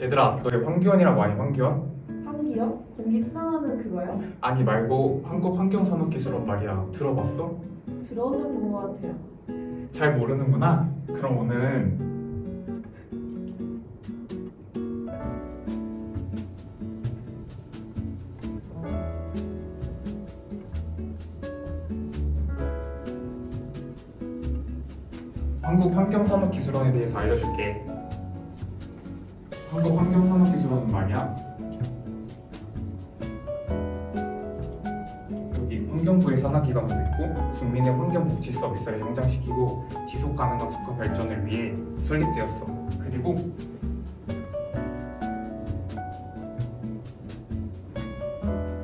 얘들아 너희 황기원이라고 아니 황기원? 환기요? 공기 순환하는 그거요? 아니 말고 한국 환경산업기술원 말이야 들어봤어? 들어는 본것 같아요. 잘 모르는구나 그럼 오늘은 한국 환경산업기술원에 대해서 알려줄게 한국 환경산업기술원은 말이야 여기 환경부의 산하기관도 있고 국민의 환경복지 서비스를 성장시키고 지속가능한 국가 발전을 위해 설립되었어. 그리고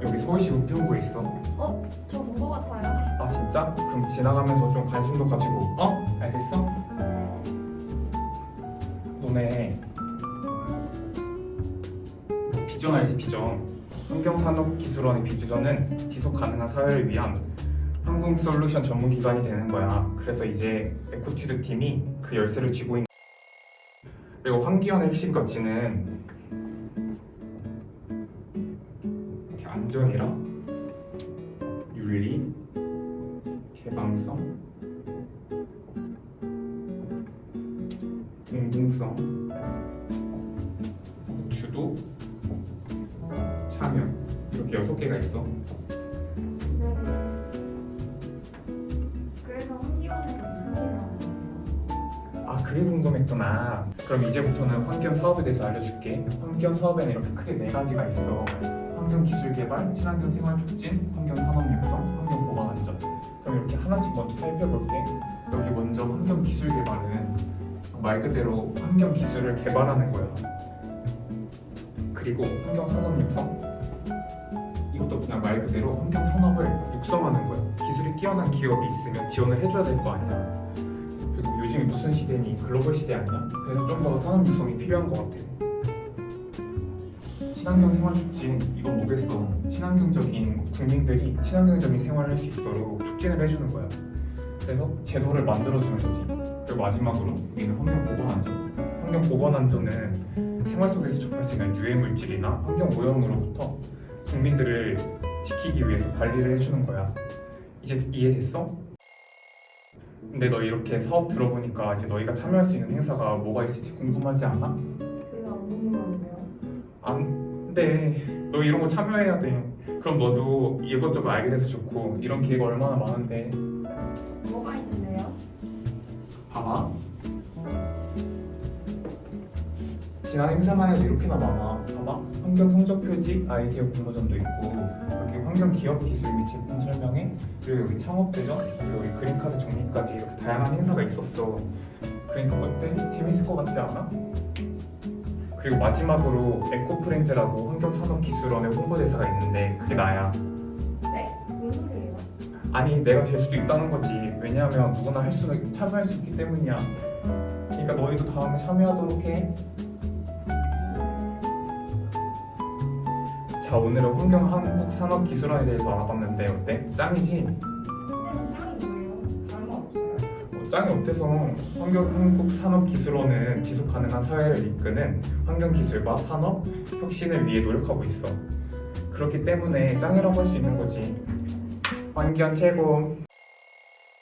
여기 서울시 우편구에 있어. 어? 저 본 것 같아요. 아 진짜? 그럼 지나가면서 좀 관심도 가지고 어? 알겠어? 네. 너네 비전 알지 비전 환경산업기술원의 비주전은 지속 가능한 사회를 위한 한국 솔루션 전문 기관이 되는 거야. 그래서 이제 에코튜드 팀이 그 열쇠를 쥐고 있는 그리고 환기원의 핵심 가치는 이렇게 안전이랑 윤리 개방성 공공성, 주도, 이렇게 여섯 개가 있어. 그래서 무슨 일을 하는 거예요? 아 그게 궁금했구나. 그럼 이제부터는 환경 사업에 대해서 알려줄게. 환경 사업에는 이렇게 크게 네 가지가 있어. 환경 기술 개발, 친환경 생활 촉진, 환경 산업 육성, 환경 보건 안전. 그럼 이렇게 하나씩 먼저 살펴볼게. 여기 먼저 환경 기술 개발은 말 그대로 환경 기술을 개발하는 거야. 그리고 환경 산업 육성 그대로 환경 산업을 육성하는 거야. 기술이 뛰어난 기업이 있으면 지원을 해줘야 될 거 아니야. 그리고 요즘이 무슨 시대니 글로벌 시대 아니야? 그래서 좀 더 산업 육성이 필요한 것 같아. 친환경 생활 촉진 이건 뭐겠어? 친환경적인 국민들이 친환경적인 생활을 할 수 있도록 촉진을 해주는 거야. 그래서 제도를 만들어주는 거지. 그리고 마지막으로 여기는 환경 보건 안전. 환경 보건 안전은 생활 속에서 접할 수 있는 유해 물질이나 환경 오염으로부터 국민들을 지키기 위해서 관리를 해주는 거야. 이제 이해됐어? 근데 너 이렇게 사업 들어보니까 이제 너희가 참여할 수 있는 행사가 뭐가 있을지 궁금하지 않아? 별로 안 궁금한데요. 안 돼. 너 이런 거 참여해야 돼. 그럼 너도 이것저것 알게 돼서 좋고 이런 기회가 얼마나 많은데. 뭐가 있는데요? 봐봐. 지난 행사만 해도 이렇게나 많아. 환경 성적 표지, 아이디어 공모전도 있고 여기 환경 기업 기술 및 제품 설명회, 그리고 여기 창업 대전, 그리고 여기 그린카드 정리까지 이렇게 다양한 행사가 있었어. 그러니까 어때? 재밌을 것 같지 않아? 그리고 마지막으로 에코프렌즈라고 환경산업기술원의 홍보대사가 있는데 그게 나야. 네? 무슨 소리예요? 아니 내가 될 수도 있다는 거지 왜냐하면 누구나 할 수 참여할 수 있기 때문이야 그러니까 너희도 다음에 참여하도록 해 자 오늘은 환경 한국 산업 기술원에 대해서 알아봤는데 어때? 짱이지? 어, 짱이 어때서? 환경 한국 산업 기술원은 지속 가능한 사회를 이끄는 환경 기술과 산업 혁신을 위해 노력하고 있어. 그렇기 때문에 짱이라고 할 수 있는 거지. 환경 최고